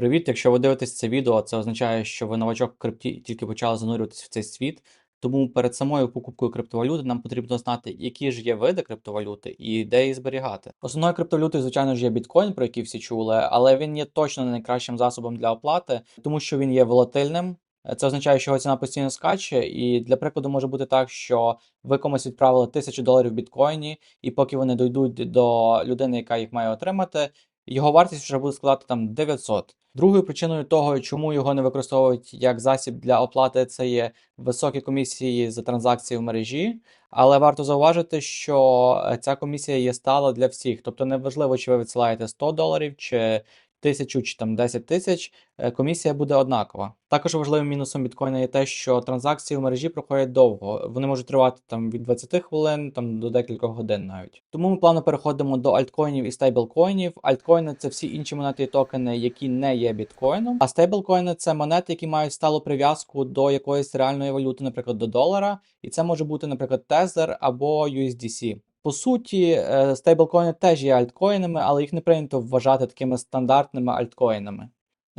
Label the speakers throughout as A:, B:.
A: Привіт! Якщо ви дивитесь це відео, це означає, що ви новачок крипті тільки почали занурюватися в цей світ. Тому перед самою покупкою криптовалюти нам потрібно знати, які ж є види криптовалюти і де її зберігати. Основною криптовалютою, звичайно ж, є біткоін, про який всі чули, але він є точно не найкращим засобом для оплати, тому що він є волатильним. Це означає, що його ціна постійно скаче, і для прикладу може бути так, що ви комусь відправили тисячу доларів в біткоїні, і поки вони дійдуть до людини, яка їх має отримати, його вартість вже буде складати там 900. Другою причиною того, чому його не використовують як засіб для оплати, це є високі комісії за транзакції в мережі. Але варто зауважити, що е, ця комісія є стала для всіх. Тобто неважливо, чи ви відсилаєте 100 доларів, чи тисячу чи там 10 тисяч, е, комісія буде однакова. Також важливим мінусом біткоїна є те, що транзакції в мережі проходять довго. Вони можуть тривати там від 20 хвилин там до декількох годин навіть. Тому ми плавно переходимо до альткоїнів і стейблкоїнів. Альткоїни це всі інші монети і токени, які не є біткоїном. А стейблкоїни це монети, які мають сталу прив'язку до якоїсь реальної валюти, наприклад, до долара. І це може бути, наприклад, Tether або USDC. По суті, е, стейблкоїни теж є альткоїнами, але їх не прийнято вважати такими стандартними альткоїнами.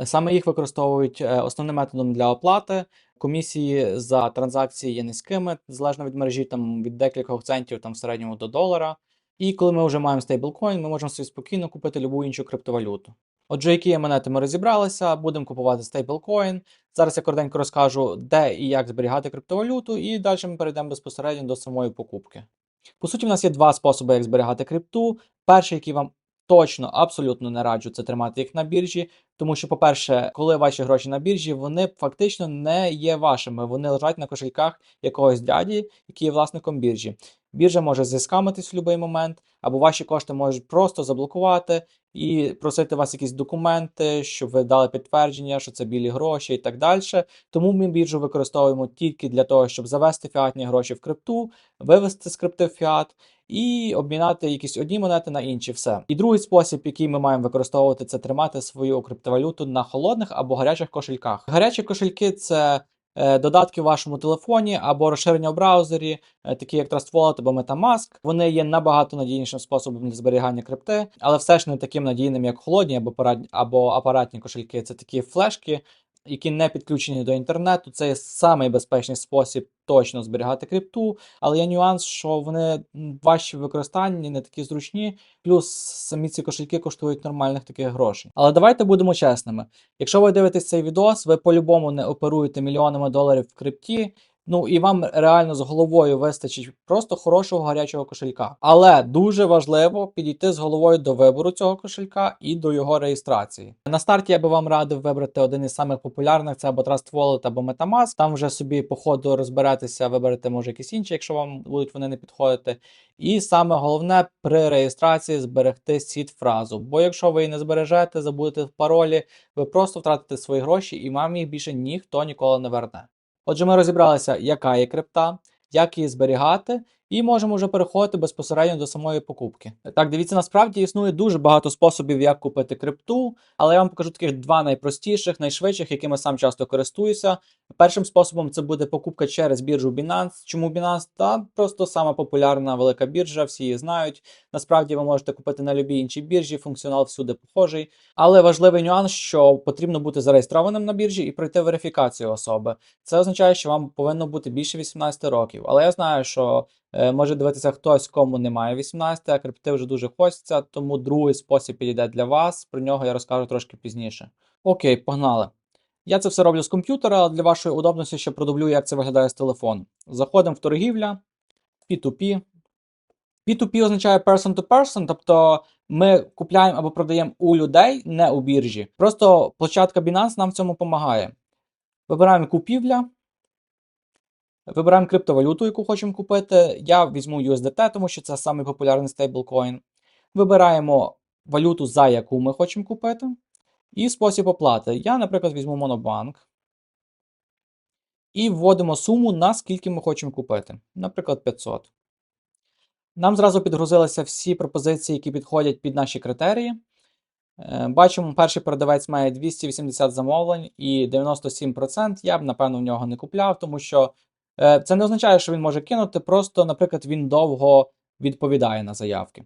A: Саме їх використовують е, основним методом для оплати. Комісії за транзакції є низькими, залежно від мережі, там від декількох центів там в середньому до долара. І коли ми вже маємо стейблкоін, ми можемо собі спокійно купити любу іншу криптовалюту. Отже, які є монети ми розібралися, будемо купувати стейблкоін. Зараз я коротенько розкажу, де і як зберігати криптовалюту, і далі ми перейдемо безпосередньо до самої покупки. По суті, в нас є два способи, як зберігати крипту. Перший, який вам точно абсолютно не раджу, це тримати їх на біржі. Тому що, по-перше, коли ваші гроші на біржі, вони фактично не є вашими. Вони лежать на кошельках якогось дяді, який є власником біржі. Біржа може зіскамитись в будь-який момент, або ваші кошти можуть просто заблокувати і просити вас якісь документи, щоб ви дали підтвердження, що це білі гроші і так далі. Тому ми біржу використовуємо тільки для того, щоб завести фіатні гроші в крипту, вивести з крипти в фіат і обмінати якісь одні монети на інші. Все. І другий спосіб, який ми маємо використовувати, це тримати свою криптовалюту на холодних або гарячих кошельках. Гарячі кошельки це. е, Додатки в вашому телефоні або розширення в браузері, е, такі як Trust Wallet або MetaMask, вони є набагато надійнішим способом для зберігання крипти, але все ж не таким надійним, як холодні або апаратні, або апаратні кошельки. Це такі флешки, які не підключені до інтернету. Це є самий безпечний спосіб точно зберігати крипту, але є нюанс, що вони важчі в використанні, не такі зручні. Плюс самі ці кошельки коштують нормальних таких грошей. Але давайте будемо чесними. Якщо ви дивитесь цей відос, ви по-любому не оперуєте мільйонами доларів в крипті. Ну і вам реально з головою вистачить просто хорошого гарячого кошелька. Але дуже важливо підійти з головою до вибору цього кошелька і до його реєстрації. На старті я би вам радив вибрати один із самих популярних: це або Trust Wallet, або MetaMask. Там вже собі по ходу розберетеся, виберете може якісь інші, якщо вам будуть вони не підходити. І саме головне при реєстрації зберегти сід фразу. Бо якщо ви її не збережете, забудете в паролі, ви просто втратите свої гроші і вам їх більше ніхто ніколи не верне. Отже, ми розібралися, яка є крипта, як її зберігати, і можемо вже переходити безпосередньо до самої покупки. Так, дивіться, насправді існує дуже багато способів, як купити крипту, але я вам покажу таких два найпростіших, найшвидших, якими сам часто користуюся. Першим способом це буде покупка через біржу Binance. Чому Binance? Та просто сама популярна велика біржа, всі її знають. Насправді ви можете купити на любій іншій біржі, функціонал всюди похожий. Але важливий нюанс, що потрібно бути зареєстрованим на біржі і пройти верифікацію особи. Це означає, що вам повинно бути більше 18 років. Але я знаю, що е, може дивитися хтось, кому немає 18, а крипти вже дуже хочеться, тому другий спосіб підійде для вас. Про нього я розкажу трошки пізніше. Окей, погнали. Я це все роблю з комп'ютера, але для вашої удобності ще продублю, як це виглядає з телефону. Заходимо в торгівля, P2P. P2P означає person to person, тобто ми купляємо або продаємо у людей, не у біржі. Просто площадка Binance нам в цьому допомагає. Вибираємо купівля. Вибираємо криптовалюту, яку хочемо купити. Я візьму USDT, тому що це самий популярний стейблкоін. Вибираємо валюту, за яку ми хочемо купити. І спосіб оплати. Я, наприклад, візьму Monobank. І вводимо суму, на скільки ми хочемо купити. Наприклад, 500. Нам зразу підгрузилися всі пропозиції, які підходять під наші критерії. Е, Бачимо, перший продавець має 280 замовлень і 97%. Я б, напевно, в нього не купляв, тому що це не означає, що він може кинути, просто, наприклад, він довго відповідає на заявки.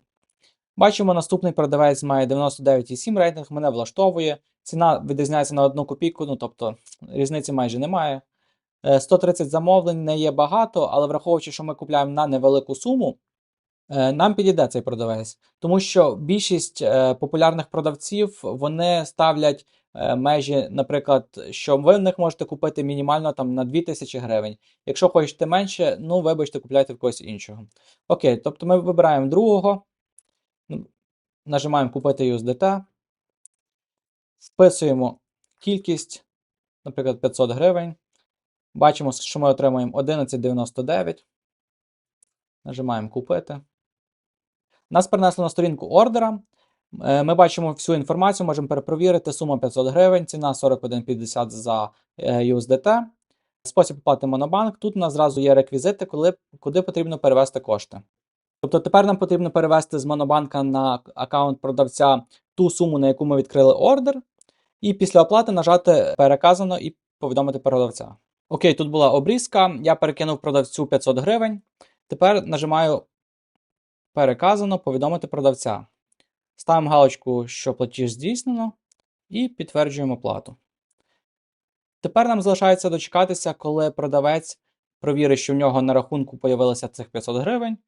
A: Бачимо, наступний продавець має 99,7 рейтинг, мене влаштовує. Ціна відрізняється на 1 копійку, ну тобто різниці майже немає. Е, 130 замовлень не є багато, але враховуючи, що ми купляємо на невелику суму, е, нам підійде цей продавець. Тому що більшість е, популярних продавців вони ставлять е, межі, наприклад, що ви в них можете купити мінімально там на 2000 гривень. Якщо хочете менше, ну вибачте, купляйте в когось іншого. Окей, тобто ми вибираємо другого, нажимаємо купити USDT, вписуємо кількість, наприклад, 500 гривень. Бачимо, що ми отримуємо 11,99. Нажимаємо купити. Нас перенесло на сторінку ордера. Е, Ми бачимо всю інформацію, можемо перепровірити. Сума 500 гривень, ціна 41,50 за е, USDT. Спосіб оплати Монобанк. Тут у нас зразу є реквізити, коли, куди потрібно перевести кошти. Тобто тепер нам потрібно перевести з Монобанка на аккаунт продавця ту суму, на яку ми відкрили ордер, і після оплати нажати переказано і повідомити продавця. Окей, тут була обрізка. Я перекинув продавцю 500 гривень. Тепер нажимаю переказано повідомити продавця. Ставимо галочку, що платіж здійснено, і підтверджуємо плату. Тепер нам залишається дочекатися, коли продавець провірить, що в нього на рахунку появилося цих 500 гривень,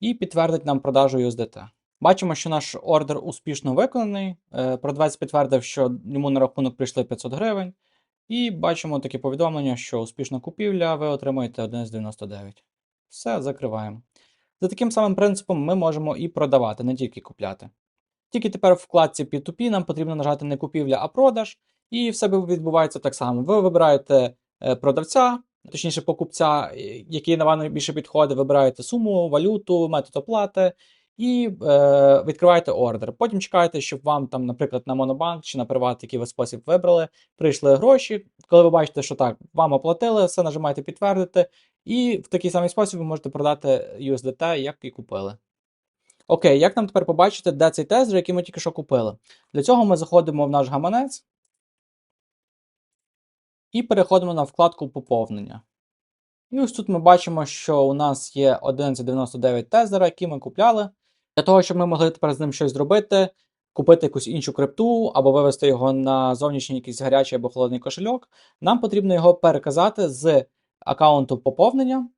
A: і підтвердить нам продажу USDT. Бачимо, що наш ордер успішно виконаний. Е, Продавець підтвердив, що йому на рахунок прийшли 500 гривень. І бачимо таке повідомлення, що успішна купівля, ви отримуєте 1,99. Все, закриваємо. За таким самим принципом ми можемо і продавати, не тільки купляти. Тільки тепер в вкладці P2P нам потрібно нажати не купівля, а продаж, і все відбувається так само. Ви вибираєте е, продавця, точніше покупця, е, який на вас найбільше підходить, вибираєте суму, валюту, метод оплати і е, відкриваєте ордер. Потім чекаєте, щоб вам там, наприклад, на Монобанк чи на приват, який ви спосіб вибрали, прийшли гроші. Коли ви бачите, що так, вам оплатили, все нажимаєте підтвердити, і в такий самий спосіб ви можете продати USDT, як і купили. Окей, як нам тепер побачити, де цей тезер, який ми тільки що купили? Для цього ми заходимо в наш гаманець і переходимо на вкладку поповнення. І ось тут ми бачимо, що у нас є 11,99 тезера, які ми купляли. Для того, щоб ми могли тепер з ним щось зробити, купити якусь іншу крипту або вивести його на зовнішній якийсь гарячий або холодний кошельок, нам потрібно його переказати з аккаунту поповнення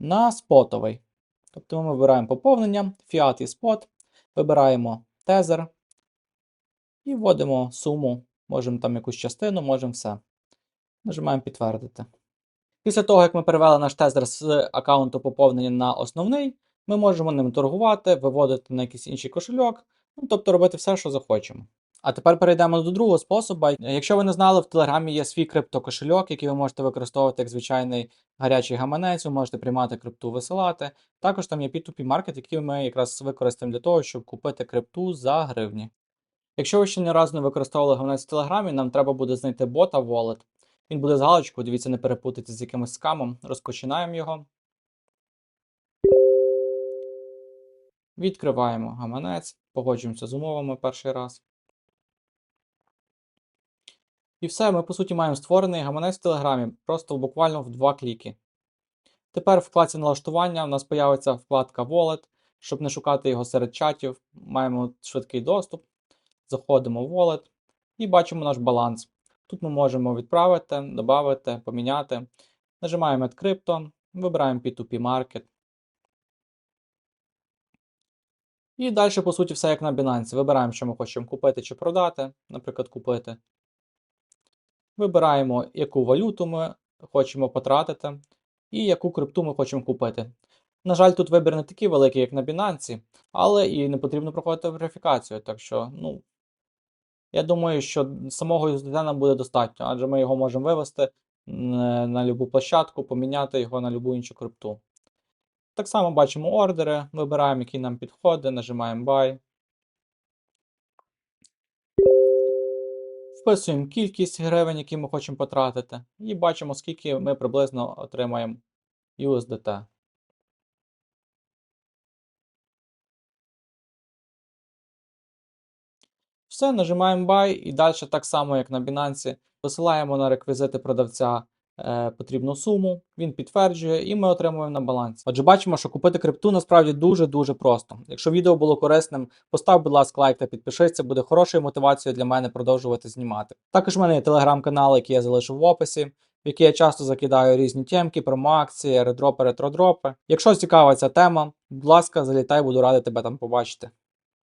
A: на спотовий. Тобто ми вибираємо поповнення, Fiat і Spot, вибираємо тезер і вводимо суму. Можемо там якусь частину, можемо все. Нажимаємо підтвердити. Після того, як ми перевели наш тезер з аккаунту поповнення на основний, ми можемо ним торгувати, виводити на якийсь інший кошельок, ну, тобто робити все, що захочемо. А тепер перейдемо до другого способу. Якщо ви не знали, в Телеграмі є свій криптокошельок, який ви можете використовувати як звичайний гарячий гаманець, ви можете приймати крипту, висилати. Також там є P2P маркет, який ми якраз використаємо для того, щоб купити крипту за гривні. Якщо ви ще ні разу не використовували гаманець в Телеграмі, нам треба буде знайти бота Wallet. Він буде з галочкою, дивіться, не перепутайте з якимось скамом. Розпочинаємо його. Відкриваємо гаманець, погоджуємося з умовами перший раз. І все, ми по суті маємо створений гаманець в Телеграмі, просто буквально в два кліки. Тепер в вкладці налаштування у нас з'явиться вкладка Wallet. Щоб не шукати його серед чатів, маємо швидкий доступ. Заходимо в Wallet і бачимо наш баланс. Тут ми можемо відправити, додати, поміняти. Нажимаємо Add Crypto, вибираємо P2P Market. І далі, по суті, все як на Binance. Вибираємо, що ми хочемо купити чи продати, наприклад, купити. Вибираємо, яку валюту ми хочемо потратити, і яку крипту ми хочемо купити. На жаль, тут вибір не такий великий, як на Binance, але і не потрібно проходити верифікацію. Так що, ну, я думаю, що самого USDT нам буде достатньо, адже ми його можемо вивести на любу площадку, поміняти його на любу іншу крипту. Так само бачимо ордери, вибираємо, який нам підходить, нажимаємо Buy. Вписуємо кількість гривень, які ми хочемо потратити, і бачимо, скільки ми приблизно отримаємо USDT. Все, нажимаємо Buy і далі так само, як на Binance, посилаємо на реквізити продавця потрібну суму, він підтверджує, і ми отримуємо на баланс. Отже, бачимо, що купити крипту насправді дуже дуже просто. Якщо відео було корисним, постав, будь ласка, лайк та підпишись. Буде хорошою мотивацією для мене продовжувати знімати. Також в мене є телеграм-канал, який я залишив в описі. В який я часто закидаю різні темки, промоакції, редропи, ретродропи. Якщо цікава ця тема, будь ласка, залітай, буду радий тебе там побачити.